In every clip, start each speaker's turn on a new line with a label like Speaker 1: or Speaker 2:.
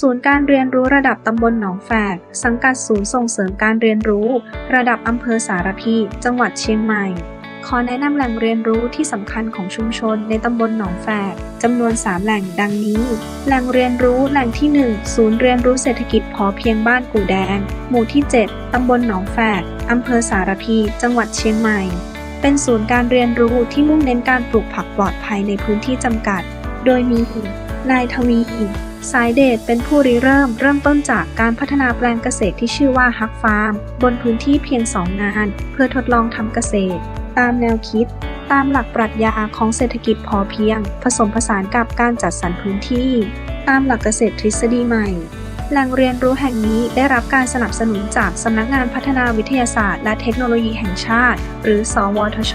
Speaker 1: ศูนย์การเรียนรู้ระดับตำบลหนองแฝก สังกัดศูนย์ส่งเสริมการเรียนรู้ ระดับอำเภอสารพี จังหวัดเชียงใหม่ ขอแนะนำแหล่งเรียนรู้ที่สำคัญของชุมชนในตำบลหนองแฝกจำนวน 3 แหล่งดังนี้ แหล่งเรียนรู้แหล่งที่ 1 ศูนย์เรียนรู้เศรษฐกิจพอเพียงบ้านกู่แดง หมู่ที่ 7 ตำบลหนองแฝกอำเภอสารพี จังหวัดเชียงใหม่ เป็นศูนย์การเรียนรู้ที่มุ่งเน้นการปลูกผักปลอดภัยในพื้นที่จำกัด โดยมีนายทวี สายเดชเป็นผู้ริเริ่มเริ่มต้นจากการพัฒนาแปลงเกษตรที่ชื่อว่าฮักฟาร์ม บนพื้นที่เพียงสองงาน เพื่อทดลองทำเกษตร ตามแนวคิด ตามหลักปรัชญาของเศรษฐกิจพอเพียง ผสมผสานกับการจัดสรรพื้นที่ ตามหลักเกษตรทฤษฎีใหม่แหล่งเรียนรู้แห่งนี้ได้รับการสนับสนุนจากสำนักงานพัฒนาวิทยาศาสตร์และเทคโนโลยีแห่งชาติ หรือ สวทช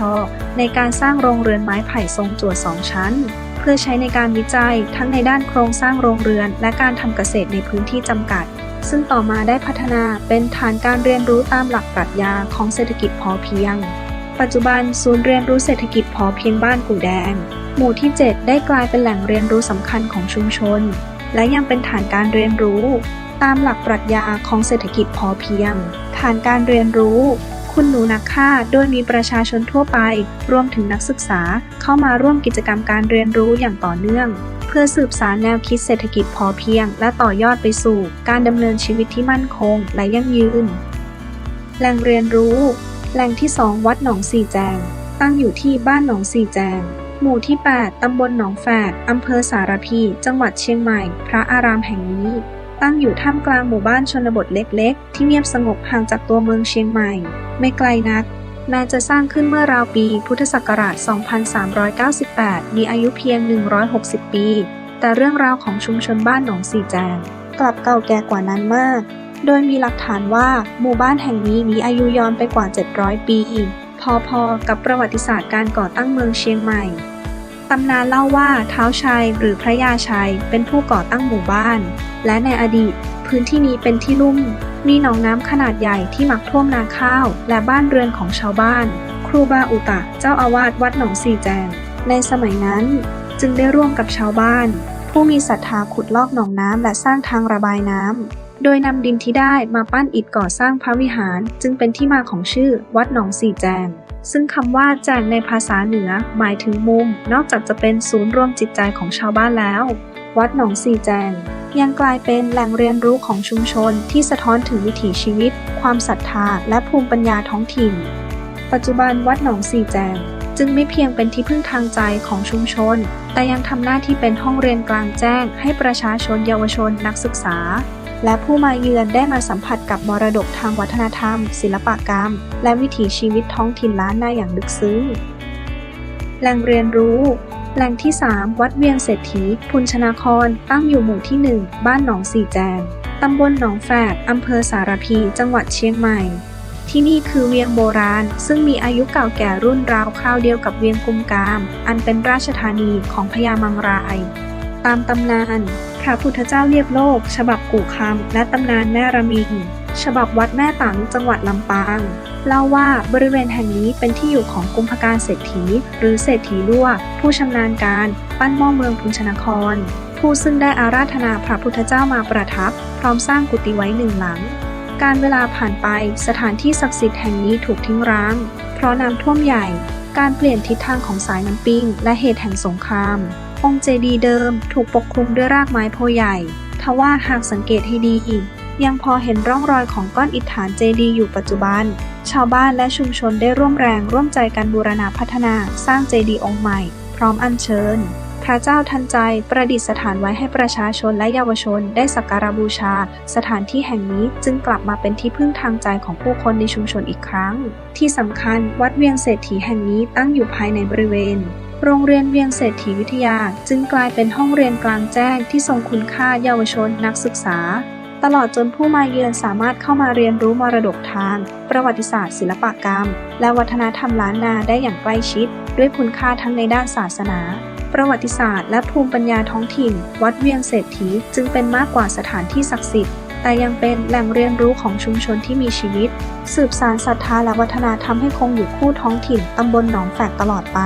Speaker 1: ในการสร้างโรงเรือนไม้ไผ่ทรงจั่วสองชั้น เพื่อใช้ในการวิจัยทั้งในด้านโครงสร้างโรงเรือน และการทำเกษตรในพื้นที่จำกัด ซึ่งต่อมาได้พัฒนาเป็นฐานการเรียนรู้ตามหลักปรัชญาของเศรษฐกิจพอเพียง ปัจจุบันศูนย์เรียนรู้เศรษฐกิจพอเพียงบ้านกู่แดง หมู่ที่ 7 ได้กลายเป็นแหล่งเรียนรู้สำคัญของชุมชน และยังเป็นฐานการเรียนรู้ ตามหลักปรัชญาของเศรษฐกิจพอเพียง ฐานการเรียนรู้ คุณหนูนักฆ่า โดยมีประชาชนทั่วไป รวมถึงนักศึกษา เข้ามาร่วมกิจกรรมการเรียนรู้อย่างต่อเนื่อง เพื่อสืบสารแนวคิดเศรษฐกิจพอเพียง และต่อยอดไปสู่ การดำเนินชีวิตที่มั่นคง และยั่งยืน แหล่งเรียนรู้ แหล่งที่ 2 วัดหนองสี่แจง ตั้งอยู่ที่บ้านหนองสี่แจงหมู่ที่ 8 ตำบลหนองแฝกอำเภอสารพี จังหวัดเชียงใหม่ พระอารามแห่งนี้ ตั้งอยู่ท่ามกลางหมู่บ้านชนบทเล็กๆ ที่เงียบสงบห่างจากตัวเมืองเชียงใหม่ ไม่ไกลนักแม้จะสร้างขึ้นเมื่อราวปีพุทธศักราช 2398 มีอายุเพียง 160 ปี แต่เรื่องราวของชุมชนบ้านหนองสี่แจงกลับเก่าแก่กว่านั้นมาก โดยมีหลักฐานว่าหมู่บ้านแห่งนี้มีอายุย้อนไปกว่า 700 ปี พอๆกับประวัติศาสตร์การก่อตั้งเมืองเชียงใหม่ ตำนานเล่าว่าเท้าวชัยหรือพระยาชัยเป็นผู้ก่อตั้งหมู่บ้าน และในอดีต พื้นที่นี้เป็นที่ลุ่ม มีหนองน้ำขนาดใหญ่ที่มักท่วมนาข้าว และบ้านเรือนของชาวบ้าน ครูบาอุตะเจ้าอาวาสวัดหนองสี่แจง ในสมัยนั้น จึงได้ร่วมกับชาวบ้าน ผู้มีศรัทธาขุดลอกหนองน้ำและสร้างทางระบายน้ำโดยนำดินที่ได้มาปั้นอิฐก่อสร้างพระวิหาร จึงเป็นที่มาของชื่อวัดหนองสี่แจง ซึ่งคำว่าแจงในภาษาเหนือหมายถึงมุม นอกจากจะเป็นศูนย์รวมจิตใจของชาวบ้านแล้ว วัดหนองสี่แจงยังกลายเป็นแหล่งเรียนรู้ของชุมชนที่สะท้อนถึงวิถีชีวิต ความศรัทธา และภูมิปัญญาท้องถิ่น ปัจจุบันวัดหนองสี่แจงจึงไม่เพียงเป็นที่พึ่งทางใจของชุมชน แต่ยังทำหน้าที่เป็นห้องเรียนกลางแจ้ง ให้ประชาชนเยาวชนนักศึกษา และผู้มาเยือนได้มาสัมผัสกับมรดกทางวัฒนธรรม ศิลปกรรม และวิถีชีวิตท้องถิ่นล้านนาอย่างลึกซึ้ง แหล่งเรียนรู้ แหล่งที่ 3 วัดเวียงเศรษฐี พุนชนาคร ตั้งอยู่หมู่ที่ 1 บ้านหนองสี่แจงตำบลหนองแฝกอำเภอสารพี จังหวัดเชียงใหม่ ที่นี่คือเวียงโบราณ ซึ่งมีอายุเก่าแก่รุ่นราวคราวเดียวกับเวียงกุมกาม อันเป็นราชธานีของพญามังราย ตามตำนาน พระพุทธเจ้าเรียบโลก ฉบับกู่คำและตำนานแม่ระมิง ฉบับวัดแม่ตังจังหวัดลำปาง เล่าว่าบริเวณแห่งนี้เป็นที่อยู่ของกุมภการเศรษฐี หรือเศรษฐีลั่ว ผู้ชำนาญการปั้นหม้อเมืองพุนชนคร ผู้ซึ่งได้อาราธนาพระพุทธเจ้ามาประทับ พร้อมสร้างกุฏิไว้หนึ่งหลัง การเวลาผ่านไปสถานที่ศักดิ์สิทธิ์แห่งนี้ถูกทิ้งร้าง เพราะน้ำท่วมใหญ่ การเปลี่ยนทิศทางของสายน้ำปิงและเหตุแห่งสงคราม องค์เจดีย์เดิมถูกปกคลุมด้วยรากไม้โพใหญ่ ทว่าหากสังเกตให้ดีอีก ยังพอเห็นร่องรอยของก้อนอิฐฐานเจดีย์อยู่ปัจจุบัน ชาวบ้านและชุมชนได้ร่วมแรงร่วมใจกันบูรณาพัฒนาสร้างเจดีย์องค์ใหม่ พร้อมอัญเชิญ พระเจ้าทันใจประดิษฐานไว้ให้ประชาชนและเยาวชนได้สักการบูชา สถานที่แห่งนี้จึงกลับมาเป็นที่พึ่งทางใจของผู้คนในชุมชนอีกครั้ง ที่สำคัญวัดเวียงเศรษฐีแห่งนี้ตั้งอยู่ภายในบริเวณ โรงเรียนเวียงเศรษฐีวิทยาจึงกลายเป็นห้องเรียนกลางแจ้งที่ทรงคุณค่าเยาวชนนักศึกษา ตลอดจนผู้มาเยือนสามารถเข้ามาเรียนรู้มรดกทาง ประวัติศาสตร์ศิลปกรรม และวัฒนธรรมล้านนาได้อย่างใกล้ชิด ด้วยคุณค่าทั้งในด้านศาสนา ประวัติศาสตร์และภูมิปัญญาท้องถิ่น วัดเวียงเศรษฐีจึงเป็นมากกว่าสถานที่ศักดิ์สิทธิ์แต่ยังเป็นแหล่งเรียนรู้ของชุมชนที่มีชีวิต สืบสานศรัทธาและวัฒนธรรมให้คงอยู่คู่ท้องถิ่นตำบลหนองแฝกตลอดไป